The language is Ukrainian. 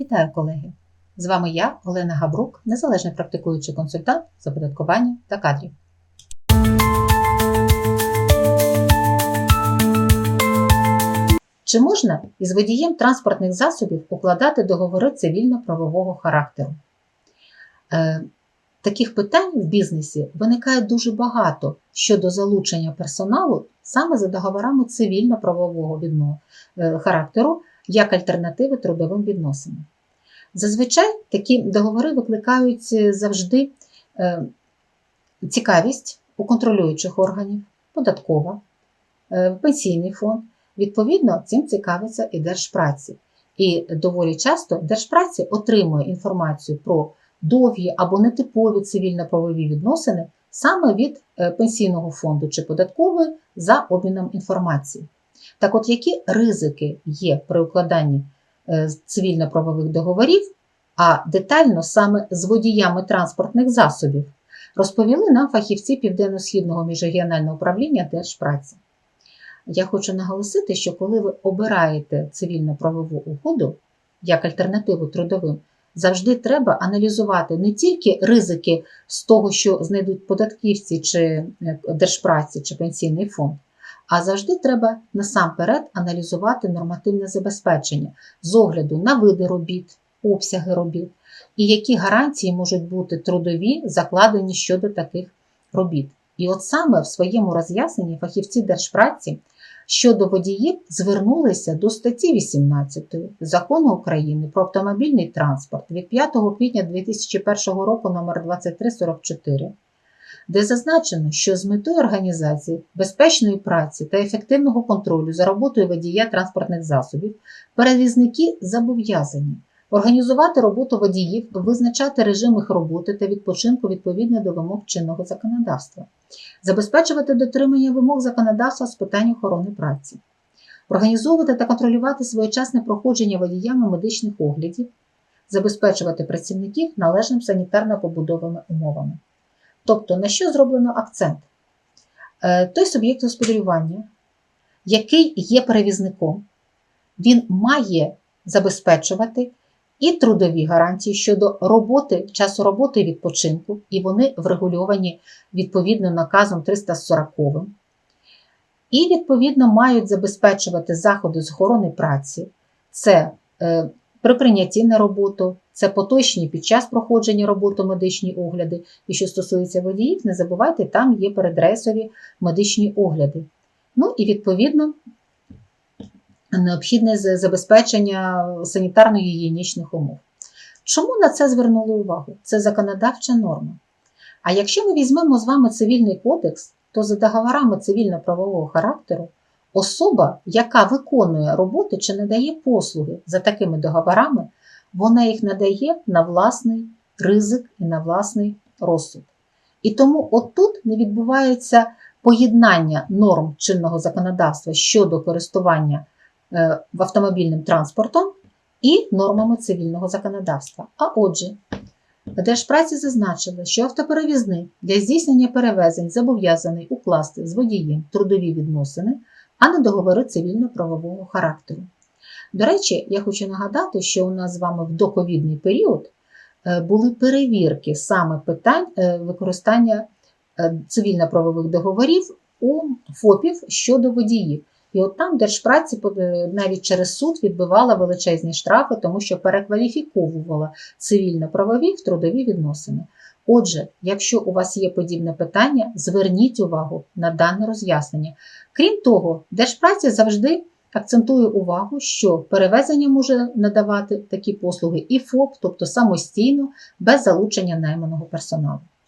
Вітаю, колеги! З вами я, Олена Габрук, незалежний практикуючий консультант з оподаткування та кадрів. Чи можна із водієм транспортних засобів укладати договори цивільно-правового характеру? Е, таких питань в бізнесі виникає дуже багато щодо залучення персоналу саме за договорами цивільно-правового е, характеру як альтернативи трудовим відносинам. Зазвичай такі договори викликають е, завжди е, цікавість у контролюючих органів, податкова, е, пенсійний фонд. Відповідно, цим цікавиться і Держпраці. І доволі часто Держпраці отримує інформацію про довгі або нетипові цивільно-правові відносини саме від пенсійного фонду чи податкової за обміном інформації. Так от, які ризики є при укладанні е, цивільно-правових договорів, а детально саме з водіями транспортних засобів, розповіли нам фахівці Південно-Східного міжрегіонального управління Держпраці. Я хочу наголосити, що коли ви обираєте цивільно-правову угоду як альтернативу трудовим, завжди треба аналізувати не тільки ризики з того, що знайдуть податківці чи е, держпраці чи пенсійний фонд, а завжди треба насамперед аналізувати нормативне забезпечення з огляду на види робіт, обсяги робіт і які гарантії можуть бути трудові закладені щодо таких робіт. І от саме в своєму роз'ясненні фахівці держпраці щодо водіїв звернулися до статті 18 Закону України про автомобільний транспорт від 5 квітня 2001 року номер 2344 де зазначено, що з метою організації безпечної праці та ефективного контролю за роботою водія транспортних засобів перевізники зобов'язані організувати роботу водіїв, визначати режим їх роботи та відпочинку відповідно до вимог чинного законодавства, забезпечувати дотримання вимог законодавства з питань охорони праці, організовувати та контролювати своєчасне проходження водіями медичних оглядів, забезпечувати працівників належним санітарно-побудовими умовами. Тобто, на що зроблено акцент? Е, Той суб'єкт господарювання, який є перевізником, він має забезпечувати і трудові гарантії щодо роботи, часу роботи і відпочинку, і вони врегульовані відповідно наказом 340. І, відповідно, мають забезпечувати заходи з охорони праці, це е, при прийнятті на роботу, це поточні під час проходження роботи медичні огляди. І що стосується водіїв, не забувайте, там є передрейсові медичні огляди. Ну і відповідно необхідне забезпечення санітарно-гігієнічних умов. Чому на це звернули увагу? Це законодавча норма. А якщо ми візьмемо з вами цивільний кодекс, то за договорами цивільно-правового характеру особа, яка виконує роботи чи надає послуги за такими договорами, вона їх надає на власний ризик і на власний розсуд. І тому отут не відбувається поєднання норм чинного законодавства щодо користування е, автомобільним транспортом і нормами цивільного законодавства. А отже, Держпраці зазначили, що автоперевізник для здійснення перевезень зобов'язаний укласти з водієм трудові відносини, а не договори цивільно-правового характеру. До речі, я хочу нагадати, що у нас з вами в доковідний період е, були перевірки саме питань е, використання е, цивільно-правових договорів у ФОПів щодо водіїв. І от там Держпраці навіть через суд відбивала величезні штрафи, тому що перекваліфіковувала цивільно-правові в трудові відносини. Отже, якщо у вас є подібне питання, зверніть увагу на дане роз'яснення. Крім того, Держпраця завжди акцентує увагу, що перевезення може надавати такі послуги і ФОП, тобто самостійно, без залучення найманого персоналу.